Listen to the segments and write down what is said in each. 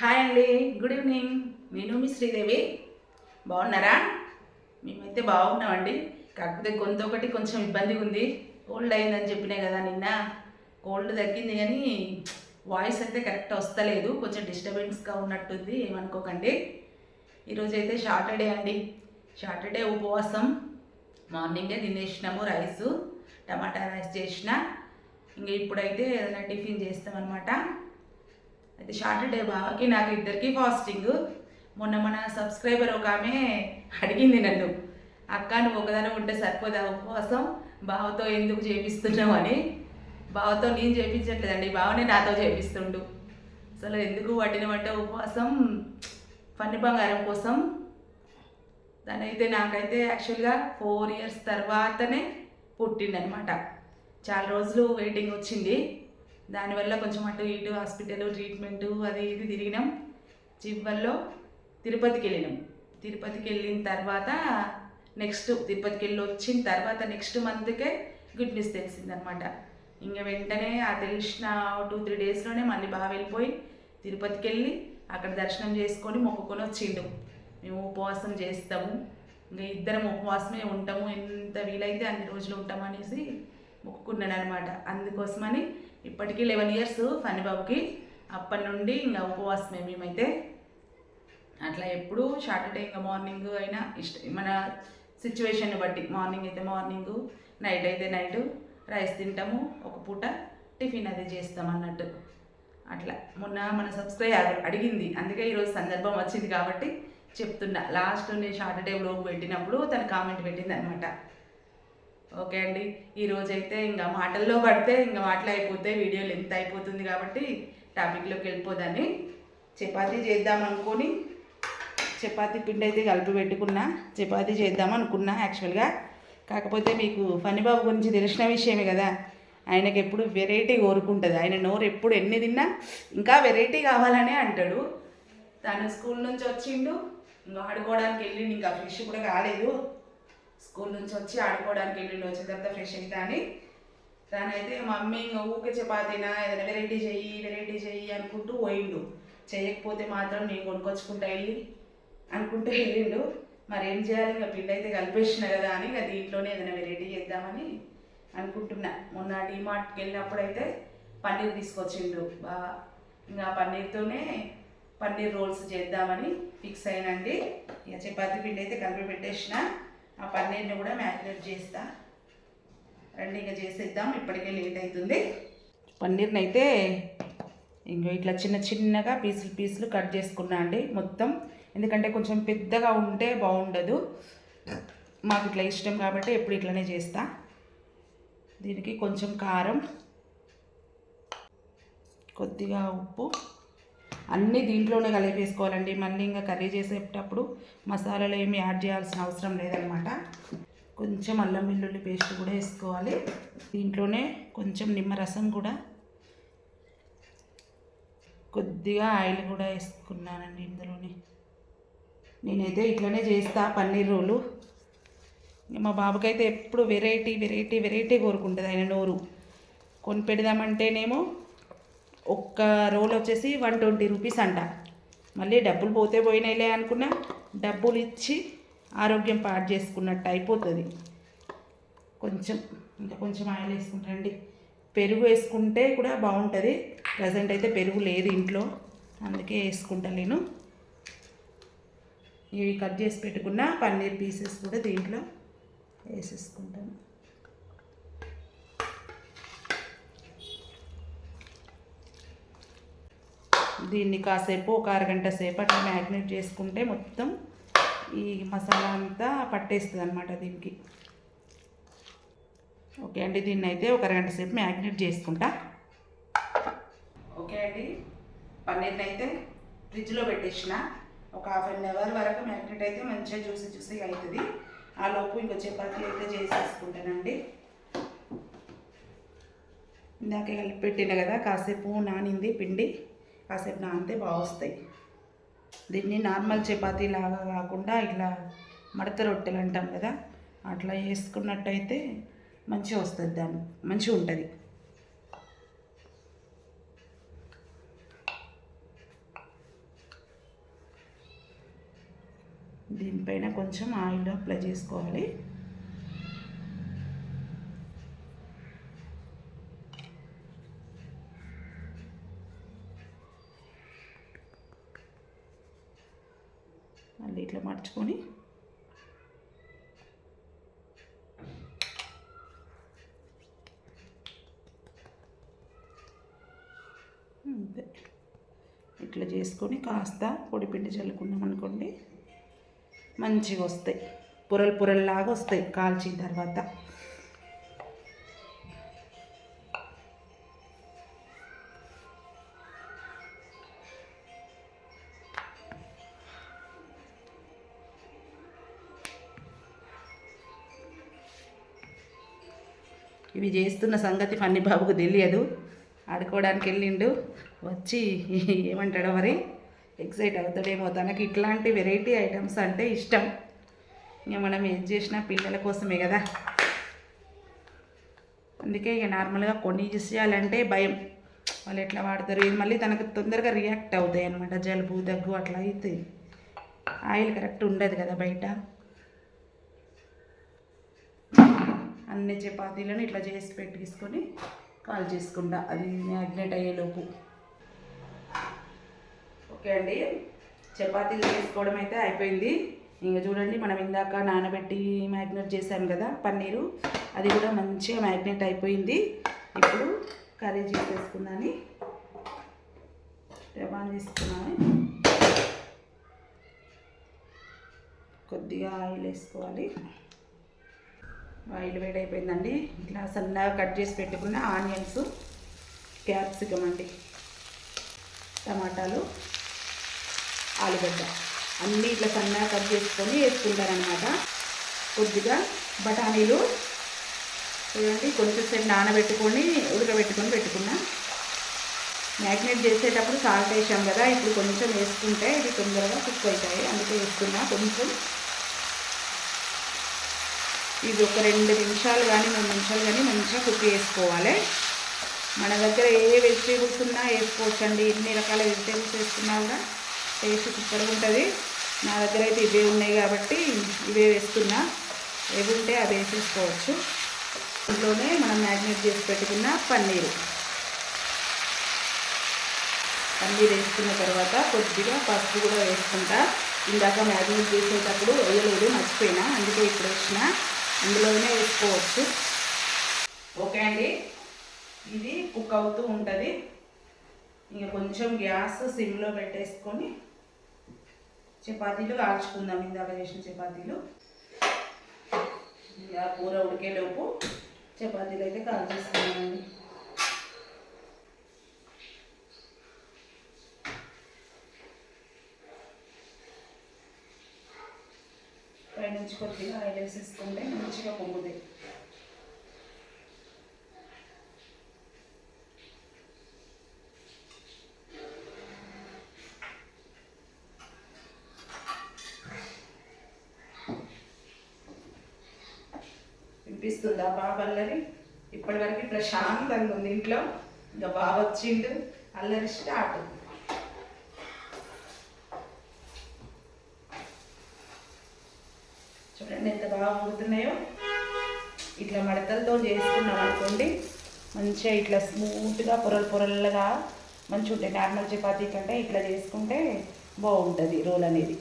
Hi అండి good evening. నేను మీ శ్రీదేవి. బాగున్నారా? మేమైతే బాగున్నామండి. కాకపోతే గొంతు ఒకటి కొంచెం ఇబ్బందిగా ఉంది. కోల్డ్ అయిందని చెప్పినాయి కదా నిన్న. కోల్డ్ తగ్గింది కానీ వాయిస్ అయితే కరెక్ట్ వస్తలేదు. కొంచెం డిస్టర్బెన్స్గా ఉన్నట్టుంది ఏమనుకోకండి. ఈరోజు అయితే సాటర్డే అండి. సాటర్డే ఉపవాసం. మార్నింగే తినేసినాము రైస్ టమాటా రైస్ చేసిన. ఇంక ఇప్పుడైతే ఏదైనా టిఫిన్ చేస్తామన్నమాట. అయితే సాటర్డే బావకి నాకు ఇద్దరికి ఫాస్టింగ్ మొన్న మన సబ్స్క్రైబర్ ఒక ఆమె అడిగింది నన్ను అక్క నువ్వు ఒకదాని ఉంటే సరిపోదా ఉపవాసం? బావతో ఎందుకు చేపిస్తున్నావు అని. బావతో నేను చేపించట్లేదండి బావనే నాతో చేపిస్తుండు. అసలు ఎందుకు పట్టినమంటే ఉపవాసం? పన్ని బంగారం కోసం? దానైతే నాకైతే యాక్చువల్గా ఫోర్ ఇయర్స్ తర్వాతనే పుట్టిండనమాట. చాలా రోజులు వెయిటింగ్ వచ్చింది. దానివల్ల కొంచెం అటు ఇటు హాస్పిటల్ ట్రీట్మెంట్ అది ఇది తిరిగినాం. చివరిలో తిరుపతికి వెళ్ళినాం తిరుపతికి వెళ్ళిన తర్వాత నెక్స్ట్ తిరుపతికి వెళ్ళి వచ్చిన తర్వాత నెక్స్ట్ మంత్కే గుడ్ న్యూస్ తెలిసిందనమాట ఇంకా వెంటనే ఆ తెలిసిన టూ త్రీ డేస్లోనే మళ్ళీ బాగా వెళ్ళిపోయి తిరుపతికి వెళ్ళి అక్కడ దర్శనం చేసుకొని మొక్కుకొని వచ్చిండు. మేము ఉపవాసం చేస్తాము. ఇంకా ఇద్దరం ఉపవాసమే ఉంటాము. ఎంత వీలైతే అన్ని రోజులు ఉంటామనేసి అనేసి మొక్కుకున్నాను అనమాట అందుకోసమని ఇప్పటికీ లెవెన్ ఇయర్స్ ఫని బాబుకి అప్పటి నుండి ఇంకా ఉపవాసమే మేమైతే. అట్లా ఎప్పుడు సాటర్డే ఇంకా మార్నింగ్ అయినా ఇష్ట మన సిచ్యువేషన్ బట్టి మార్నింగ్ అయితే మార్నింగ్ నైట్ అయితే నైట్ రైస్ తింటాము ఒక పూట టిఫిన్ అది చేస్తాం అన్నట్టు. అట్లా. మొన్న మన సబ్స్క్రైబర్ అడిగింది అందుకే ఈరోజు సందర్భం వచ్చింది కాబట్టి చెప్తున్నా. లాస్ట్ నేను సాటర్డే బ్లోగ్ పెట్టినప్పుడు తన కామెంట్ పెట్టింది అనమాట ఓకే అండి. ఈరోజు అయితే ఇంకా మాటల్లో పడితే ఇంకా మాటలు అయిపోతే వీడియో లెంత్ అయిపోతుంది కాబట్టి టాపిక్లోకి వెళ్ళిపోదని చపాతీ చేద్దాం అనుకొని చపాతీ పిండి అయితే కలిపి పెట్టుకున్నా చపాతీ చేద్దాం అనుకున్నా యాక్చువల్గా. కాకపోతే మీకు ఫణిబాబు గురించి తెలిసిన విషయమే కదా. ఆయనకి ఎప్పుడు వెరైటీ కోరుకుంటుంది. ఆయన నోరు ఎప్పుడు ఎన్ని తిన్నా ఇంకా వెరైటీ కావాలనే అంటాడు. తను స్కూల్ నుంచి వచ్చిండు ఇంకా ఆడుకోవడానికి వెళ్ళిండు ఇంకా ఫిష్ కూడా కాలేదు. స్కూల్ నుంచి వచ్చి ఆడుకోవడానికి వెళ్ళిండు వచ్చిన తర్వాత ఫ్రెష్ అవుతా అని. తనైతే మమ్మీ ఊకే చపాతీనా ఏదైనా వెరైటీ చెయ్యి వెరైటీ చెయ్యి అనుకుంటూ పోయిండు. చేయకపోతే మాత్రం నేను కొనుక్కొచ్చుకుంటా వెళ్ళి అనుకుంటూ వెళ్ళిండు. మరి ఏం చేయాలి? ఇంకా పిండి అయితే కలిపేసిన కదా అని ఇంకా దీంట్లోనే ఏదైనా వెరైటీ చేద్దామని అనుకుంటున్నా. మొన్న డిమార్ట్కి వెళ్ళినప్పుడైతే పన్నీర్ తీసుకొచ్చిండు బా. ఇంకా పన్నీర్తోనే పన్నీర్ రోల్స్ చేద్దామని ఫిక్స్ అయినండి. ఇక చపాతీ పిండి అయితే కలిపి పెట్టేసిన. ఆ పన్నీర్ని కూడా మ్యారినేట్ చేస్తా. రండి ఇంకా చేసేద్దాం ఇప్పటికే లేట్ అవుతుంది పన్నీర్ని అయితే ఇంకో ఇట్లా చిన్న చిన్నగా పీసులు పీసులు కట్ చేసుకున్నా అండి మొత్తం. ఎందుకంటే కొంచెం పెద్దగా ఉంటే బాగుండదు. మాకు ఇట్లా ఇష్టం కాబట్టి ఎప్పుడు ఇట్లనే చేస్తా. దీనికి కొంచెం కారం కొద్దిగా ఉప్పు. అన్నీ దీంట్లోనే కలిపేసుకోవాలండి. మళ్ళీ ఇంకా కర్రీ చేసేటప్పుడు మసాలాలు ఏమి యాడ్ చేయాల్సిన అవసరం లేదనమాట. కొంచెం అల్లం వెల్లుల్లి పేస్ట్ కూడా వేసుకోవాలి. దీంట్లోనే కొంచెం నిమ్మరసం కూడా కొద్దిగా ఆయిల్ కూడా వేసుకున్నానండి ఇందులోనే. నేనైతే ఇట్లనే చేస్తా పన్నీర్ రోలు. మా బాబుకైతే ఎప్పుడు వెరైటీ వెరైటీ వెరైటీ కోరుకుంటుంది ఆయన నోరు. కొని పెడదామంటేనేమో ఒక్క రోల్ వచ్చేసి వన్ ట్వంటీ రూపీస్ అంట. మళ్ళీ డబ్బులు పోతే పోయినాయిలే అనుకున్నా డబ్బులు ఇచ్చి ఆరోగ్యం పాడు చేసుకున్నట్టు అయిపోతుంది. కొంచెం ఇంకా కొంచెం ఆయిల్ వేసుకుంటారండి పెరుగు వేసుకుంటే కూడా బాగుంటుంది. ప్రజెంట్ అయితే పెరుగు లేదు ఇంట్లో. అందుకే వేసుకుంటా నేను. ఇవి కట్ చేసి పెట్టుకున్న పన్నీర్ పీసెస్ కూడా దీంట్లో వేసేసుకుంటాను. దీన్ని కాసేపు ఒక అరగంట సేపు అట్లా మ్యాగ్నేట్ చేసుకుంటే మొత్తం ఈ మసాలా అంతా పట్టేస్తుంది అనమాట దీనికి. ఓకే అండి దీన్ని అయితే ఒక అరగంట సేపు మ్యాగ్నేట్ చేసుకుంటా. ఓకే అండి పన్నీర్ని అయితే ఫ్రిడ్జ్లో పెట్టేసిన. ఒక హాఫ్ అన్ అవర్ వరకు మ్యాగ్నెట్ అయితే మంచిగా చూసి చూసి అవుతుంది ఆ లోపు ఇంకో చపాతీ అయితే చేసేసుకుంటానండి. ఇందాక కలిపి పెట్టిన కదా కాసేపు నానింది పిండి. కాసేపు నానితే బాగా వస్తాయి దీన్ని నార్మల్ చపాతీ లాగా కాకుండా ఇలా మడత రొట్టెలు అంటాం కదా అట్లా వేసుకున్నట్టయితే మంచిగా వస్తుంది దాన్ని మంచిగా ఉంటుంది. దీనిపైన కొంచెం ఆయిల్ అప్లై చేసుకోవాలి. మార్చుకొని అంతే. ఇట్లా చేసుకొని కాస్త పొడిపిండి చల్లుకున్నాం అనుకోండి మంచిగా వస్తాయి. పొరలు పొరల్లాగా వస్తాయి కాల్చిన తర్వాత. ఇవి చేస్తున్న సంగతి ఫన్నీ బాబుకు తెలియదు. ఆడుకోవడానికి వెళ్ళిండు వచ్చి ఏమంటాడో మరి? ఎక్సైట్ అవుతాడేమో. తనకి ఇట్లాంటి వెరైటీ ఐటమ్స్ అంటే ఇష్టం. ఇక మనం ఏం చేసినా పిల్లల కోసమే కదా. అందుకే ఇక నార్మల్గా కొన్ని చేయాలంటే భయం. వాళ్ళు ఎట్లా వాడతారు? ఇది మళ్ళీ తనకు తొందరగా రియాక్ట్ అవుతాయి అనమాట జలుబు దగ్గు అట్లా అవుతాయి ఆయిల్ కరెక్ట్ ఉండదు కదా బయట. అన్ని చపాతీలను ఇట్లా చేసి పెట్టేసుకొని కాల్ చేసుకుంటా. అది మ్యాగ్నెట్ అయ్యేలోపు. ఓకే అండి. చపాతీలు చేసుకోవడం అయితే అయిపోయింది. ఇంకా చూడండి మనం ఇందాక నానబెట్టి మ్యాగ్నెట్ చేసాం కదా పన్నీరు. అది కూడా మంచిగా మ్యాగ్నెట్ అయిపోయింది. ఇప్పుడు కర్రీ చేసేసుకుందని రవాన్ తీసుకున్నాను. కొద్దిగా ఆయిల్ వేసుకోవాలి. ఆయిల్ వేడైపోయిందండి ఇట్లా సన్నగా కట్ చేసి పెట్టుకున్న ఆనియన్స్ క్యాప్సికమ్ అండి టమాటాలు ఆలుగడ్డ అన్నీ ఇట్లా సన్నగా కట్ చేసుకొని వేసుకుంటారనమాట కొద్దిగా బఠానీలు చూడండి కొంచెంసేపు నానబెట్టుకొని ఉడకబెట్టుకొని పెట్టుకున్నా. మ్యాగ్నేట్ చేసేటప్పుడు సాల్ట్ వేసాం కదా ఇప్పుడు కొంచెం వేసుకుంటే ఇది తొందరగా కుక్ అవుతాయి. అందుకే వేసుకున్నా కొంచెం. ఇది ఒక రెండు నిమిషాలు కానీ మూడు నిమిషాలు కానీ మంచిగా కుక్ చేసుకోవాలి. మన దగ్గర ఏ వెజిటేబుల్స్ ఉన్నా వేసుకోవచ్చండి ఎన్ని రకాల వెజిటేబుల్స్ వేసుకున్నా కూడా టేస్ట్ సూపర్గా ఉంటుంది. నా దగ్గర అయితే ఇవే ఉన్నాయి కాబట్టి ఇవే వేస్తున్నా ఏవి ఉంటే అవి వేసేసుకోవచ్చు. ఇంట్లోనే మనం మ్యాగ్నేట్ చేసి పెట్టుకున్న పన్నీరు. పన్నీర్ వేసుకున్న తర్వాత కొద్దిగా పసుపు కూడా వేసుకుంటా. ఇందాక మ్యాగ్నేట్ చేసేటప్పుడు వేయలేదు మర్చిపోయినా. అందుకే ఇప్పుడు వచ్చిన ఇందులోనే వేసుకోవచ్చు. ఓకే అండి. ఇది కుక్ అవుతూ ఉంటుంది. ఇంకా కొంచెం గ్యాస్ సిమ్లో పెట్టేసుకొని చపాతీలు కాల్చుకుందాం. ఇందాక చేసిన చపాతీలు. ఇంకా కూర ఉడికేలోపు చపాతీలు అయితే కాల్చేసుకున్నామండి పైనుంచి కొద్దిగా ఆయిల్ వేసేసుకుంటే పొంగుతాయి వినిపిస్తుందా బాబు అల్లరి ఇప్పటి వరకు ప్రశాంతంగా ఉంది ఇంట్లో. ఇంకా బాబు వచ్చిండు. అల్లరి స్టార్ట్ చూడండి ఎంత బాగా ఊరుతున్నాయో ఇట్లా మడతలతో చేసుకున్నాం అనుకోండి మంచిగా ఇట్లా స్మూత్గా పొరలు పొరలుగా మంచిగా ఉంటాయి. నార్మల్ చపాతీ కంటే ఇట్లా చేసుకుంటే బాగుంటుంది రోల్ అనేది.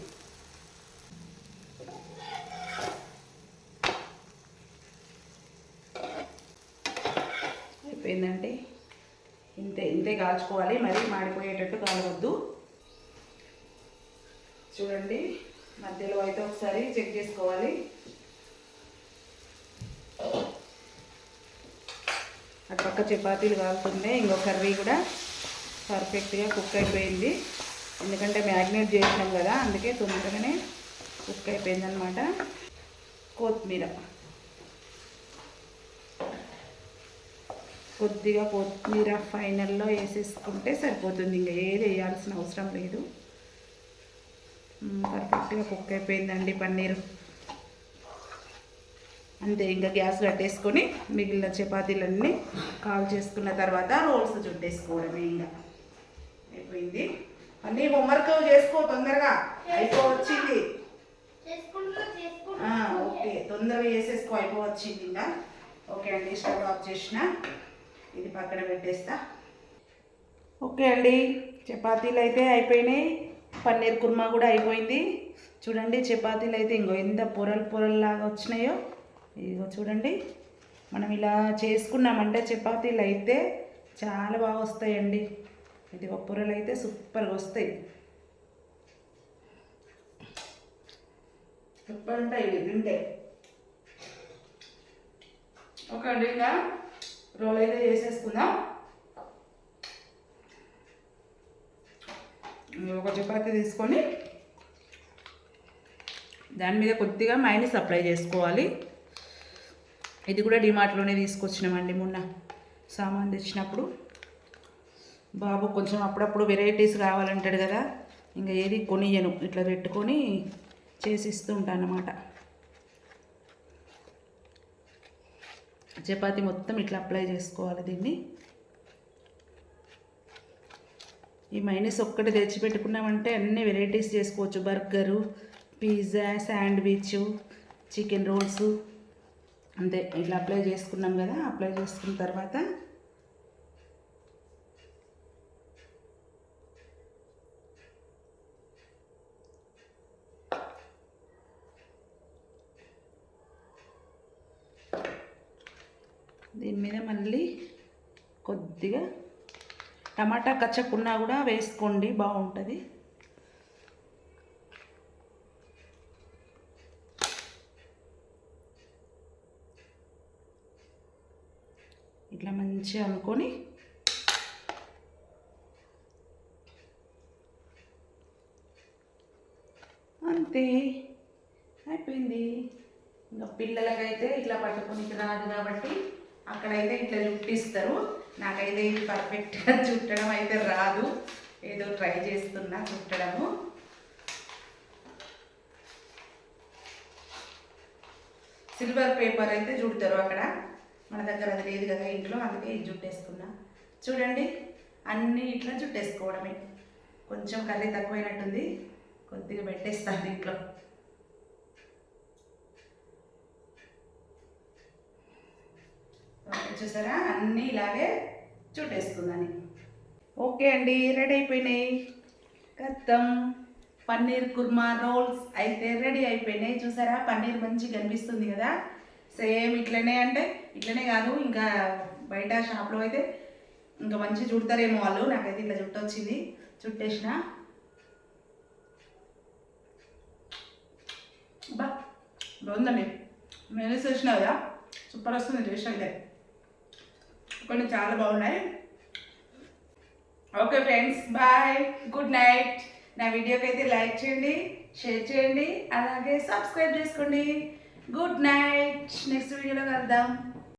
అయిపోయిందండి. ఇంతే ఇంతే కాల్చుకోవాలి. మరీ మాడిపోయేటట్టు కాలవద్దు. చూడండి మధ్యలో అయితే ఒకసారి చెక్ చేసుకోవాలి. అటు పక్క చపాతీలు కాలుతున్నాయి ఇంకో కర్రీ కూడా పర్ఫెక్ట్గా కుక్ అయిపోయింది. ఎందుకంటే మ్యాగ్నేట్ చేసినాం కదా అందుకే తొందరగానే కుక్ అయిపోయింది అనమాట కొత్తిమీర. కొద్దిగా కొత్తిమీర ఫైనల్లో వేసేసుకుంటే సరిపోతుంది. ఇంకా ఏది వేయాల్సిన అవసరం లేదు. పర్ఫెక్ట్గా కుక్ అయిపోయిందండి పన్నీరు. అంతే ఇంకా గ్యాస్ కట్టేసుకొని మిగిలిన చపాతీలన్నీ కాల్ చేసుకున్న తర్వాత రోల్స్ చుట్టేసుకోవడమే ఇంకా. అయిపోయింది. అన్నీ హోంవర్క్ చేసుకో తొందరగా. అయిపోవచ్చింది. ఓకే. తొందరగా వేసేసుకో అయిపోవచ్చింది ఇంకా. ఓకే అండి స్టవ్ ఆఫ్ చేసిన. ఇది పక్కన పెట్టేస్తా. ఓకే అండి చపాతీలు అయితే అయిపోయినాయి. పన్నీర్ కుర్మా కూడా అయిపోయింది. చూడండి చపాతీలు అయితే ఇంకో ఎంత పొరలు పొరల్లాగా వచ్చినాయో. ఇదిగో చూడండి. మనం ఇలా చేసుకున్నామంటే చపాతీలు అయితే చాలా బాగా వస్తాయండి. ఇది పొరలు అయితే సూపర్గా వస్తాయి. సూపర్ ఉంటాయి ఇవి తింటే. ఓకే ఇంకా రోల్ అయితే చేసేసుకుందాం. ఒక చపాతి తీసుకొని దాని మీద కొద్దిగా మైనస్ అప్లై చేసుకోవాలి. ఇది కూడా డిమార్ట్లోనే తీసుకొచ్చినామండి మొన్న. సామాన్ తెచ్చినప్పుడు. బాబు కొంచెం అప్పుడప్పుడు వెరైటీస్ కావాలంటాడు కదా. ఇంకా ఏది కొనియను ఇట్లా పెట్టుకొని చేసి ఇస్తూ ఉంటాను అన్నమాట చపాతి మొత్తం ఇట్లా అప్లై చేసుకోవాలి దీన్ని. ఈ మైనస్ ఒక్కటి తెచ్చి పెట్టుకున్నామంటే అన్ని వెరైటీస్ చేసుకోవచ్చు. Burger pizza sandwich chicken rolls. అంతే ఇట్లా అప్లై చేసుకున్నాం కదా అప్లై చేసుకున్న తర్వాత దీని మీద మళ్ళీ కొద్దిగా టమాటా కచ్చకున్నా కూడా వేసుకోండి బాగుంటుంది. మంచిగా అనుకొని అంతే. అయిపోయింది. ఇంకా పిల్లలకైతే ఇట్లా పట్టుకొని రాదు కాబట్టి అక్కడైతే ఇట్లా చుట్టిస్తారు నాకైతే ఇది పర్ఫెక్ట్గా చుట్టడం అయితే రాదు. ఏదో ట్రై చేస్తున్నా చుట్టడము. సిల్వర్ పేపర్ అయితే చుడతారు అక్కడ. మన దగ్గర అది లేదు కదా ఇంట్లో అందుకే ఇది చుట్టేసుకున్నా చూడండి అన్నీ ఇట్లా చుట్టేసుకోవడమే కొంచెం కర్రీ తక్కువైనట్టుంది కొద్దిగా పెట్టేస్తాను దీంట్లో. చూసారా? అన్నీ ఇలాగే చుట్టేసుకుందని ఓకే అండి రెడీ అయిపోయినాయి. కత్తం పన్నీర్ కుర్మా రోల్స్ అయితే రెడీ అయిపోయినాయి. చూసారా? పన్నీర్ మంచిగా కనిపిస్తుంది కదా? సేమ్ ఇట్లనే అంటే ఇట్లనే కాదు ఇంకా బయట షాప్లో అయితే ఇంకా మంచిగా చుడతారేమో వాళ్ళు. నాకైతే ఇట్లా జుట్టు వచ్చింది. చుట్టేసిన బా బాగుందండి నేను చేసిన కదా? సూపర్ వస్తుంది టేస్ట్ అయితే. కొన్ని చాలా బాగున్నాయి. Okay friends bye. Good night. నా వీడియోకి అయితే లైక్ చేయండి షేర్ చేయండి అలాగే సబ్స్క్రైబ్ చేసుకోండి. Good night. నెక్స్ట్ వీడియోలో కలుద్దాం.